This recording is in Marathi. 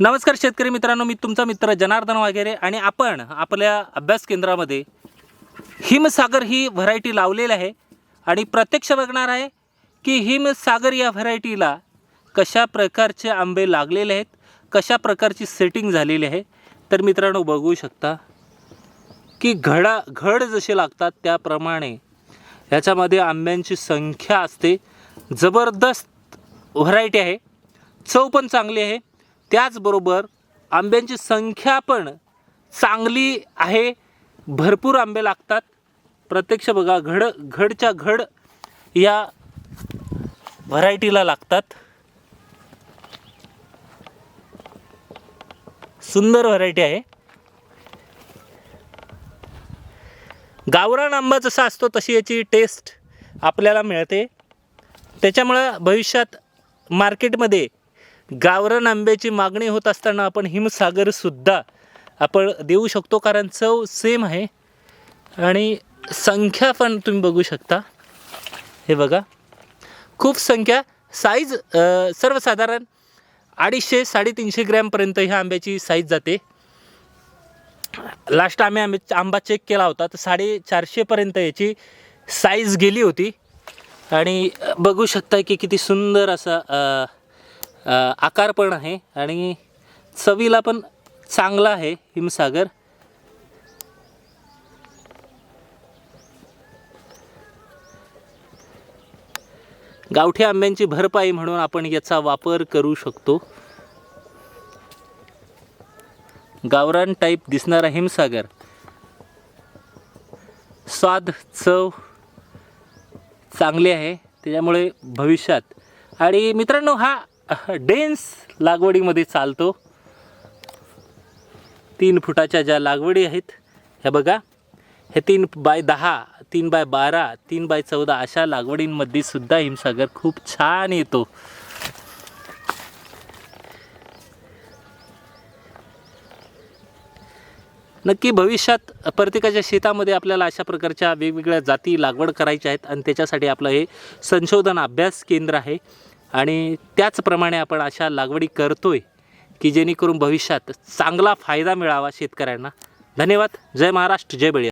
नमस्कार शेतकरी मित्रांनो मी तुमचा मित्र जनार्दन वगैरे आणि आपण आपल्या अभ्यास केंद्रामध्ये हिमसागर ही व्हरायटी लावलेली आहे आणि प्रत्यक्ष बघणार आहे की हिमसागर या व्हरायटीला कशा प्रकारचे आंबे लागलेले आहेत कशा प्रकारची सेटिंग झालेली आहे. तर मित्रांनो बघू शकता की घडा घड जसे लागतात त्याप्रमाणे ह्याच्यामध्ये आंब्यांची संख्या असते. जबरदस्त व्हरायटी आहे. चव पण चांगली आहे. त्याचबरोबर आंब्यांची संख्या पण चांगली आहे. भरपूर आंबे लागतात. प्रत्यक्ष बघा घड घडच्या घड या व्हरायटीला लागतात. सुंदर व्हरायटी आहे. गावरान आंबा जसा असतो तशी याची टेस्ट आपल्याला मिळते. त्याच्यामुळं भविष्यात मार्केटमध्ये गावरान आंब्याची मागणी होत असताना आपण हिमसागरसुद्धा आपण देऊ शकतो कारण चव सेम आहे. आणि संख्या पण तुम्ही बघू शकता. हे बघा. खूप संख्या. साईज सर्वसाधारण अडीचशे साडेतीनशे ग्रॅमपर्यंत ह्या आंब्याची साईज जाते. लास्ट आम्ही आंबे आंबा चेक केला होता तर साडेचारशेपर्यंत याची साईज गेली होती. आणि बघू शकता की किती सुंदर असा आकार पण आहे आणि चवीला पण चांगला आहे हिमसागर. गावठी आंब्यांची भरपाई म्हणून आपण याचा वापर करू शकतो. गावरान टाईप दिसणारा हिमसागर. स्वाद चव चांगली आहे त्याच्यामुळे भविष्यात. आणि मित्रांनो हा डेन्स लागवडीमध्ये चालतो. तीन फुटाच्या ज्या लागवडी आहेत ह्या बघा हे तीन बाय दहा तीन बाय बारा तीन बाय चौदा अशा लागवडींमध्ये सुद्धा हिमसागर खूप छान येतो. नक्की भविष्यात प्रत्येकाच्या शेतामध्ये आपल्याला अशा प्रकारच्या वेगवेगळ्या जाती लागवड करायच्या आहेत आणि त्याच्यासाठी आपलं हे संशोधन अभ्यास केंद्र आहे. आणि त्याचप्रमाणे आपण अशा लागवडी करतो आहे की जेणेकरून भविष्यात चांगला फायदा मिळावा शेतकऱ्यांना. धन्यवाद. जय महाराष्ट्र जय बळी